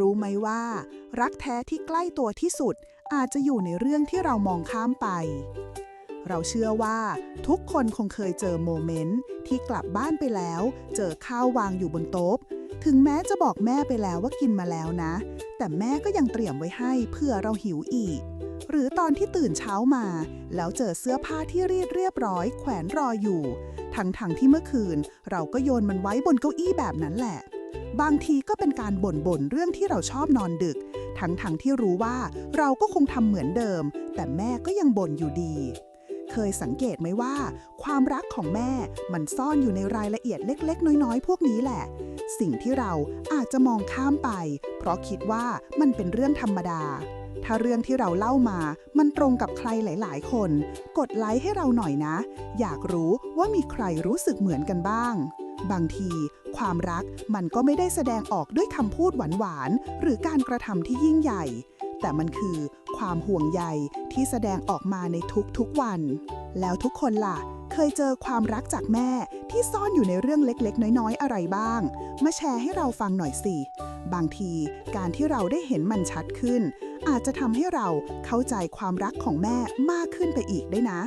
รู้ไหมว่า รักแท้ที่ใกล้ตัวที่สุด อาจจะอยู่ในเรื่องที่เรามองข้ามไป เราเชื่อว่า ทุกคนคงเคยเจอโมเมนต์ที่กลับบ้านไปแล้ว เจอข้าววางอยู่บนโต๊ะ ถึงแม้จะบอกแม่ไปแล้วว่ากินมาแล้วนะ แต่แม่ก็ยังเตรียมไว้ให้เพื่อเราหิวอีก หรือตอนที่ตื่นเช้ามา แล้วเจอเสื้อผ้าที่รีดเรียบร้อย แขวนรออยู่ ทั้งๆที่เมื่อคืน เราก็โยนมันไว้บนเก้าอี้แบบนั้นแหละ บางทีก็เป็นการบ่นบ่นๆเรื่องที่เราชอบนอนดึก ทั้งๆที่รู้ว่าเราก็คงทำเหมือนเดิม แต่แม่ก็ยังบ่นอยู่ดี เคยสังเกตไหมว่า ความรักของแม่มันซ่อนอยู่ในรายละเอียดเล็ก ๆ น้อย ๆ พวกนี้แหละ สิ่งที่เราอาจจะมองข้ามไป เพราะคิดว่ามันเป็นเรื่องธรรมดา ถ้าเรื่องที่เราเล่ามา มันตรงกับใครหลาย ๆ คน กดไลค์ให้เราหน่อยนะ อยากรู้ว่ามีใครรู้สึกเหมือนกันบ้าง บางที ความรักมันก็ไม่ได้แสดงออกด้วยคำพูดหวานๆ หรือการกระทำที่ยิ่งใหญ่ แต่มันคือความห่วงใยที่แสดงออกมาในทุกๆวัน แล้วทุกคนล่ะ เคยเจอความรักจากแม่ที่ซ่อนอยู่ในเรื่องเล็กๆ น้อยๆ อะไรบ้าง มาแชร์ให้เราฟังหน่อยสิ บางทีการที่เราได้เห็นมันชัดขึ้น อาจจะทำให้เราเข้าใจความรักของแม่มากขึ้นไปอีกได้นะ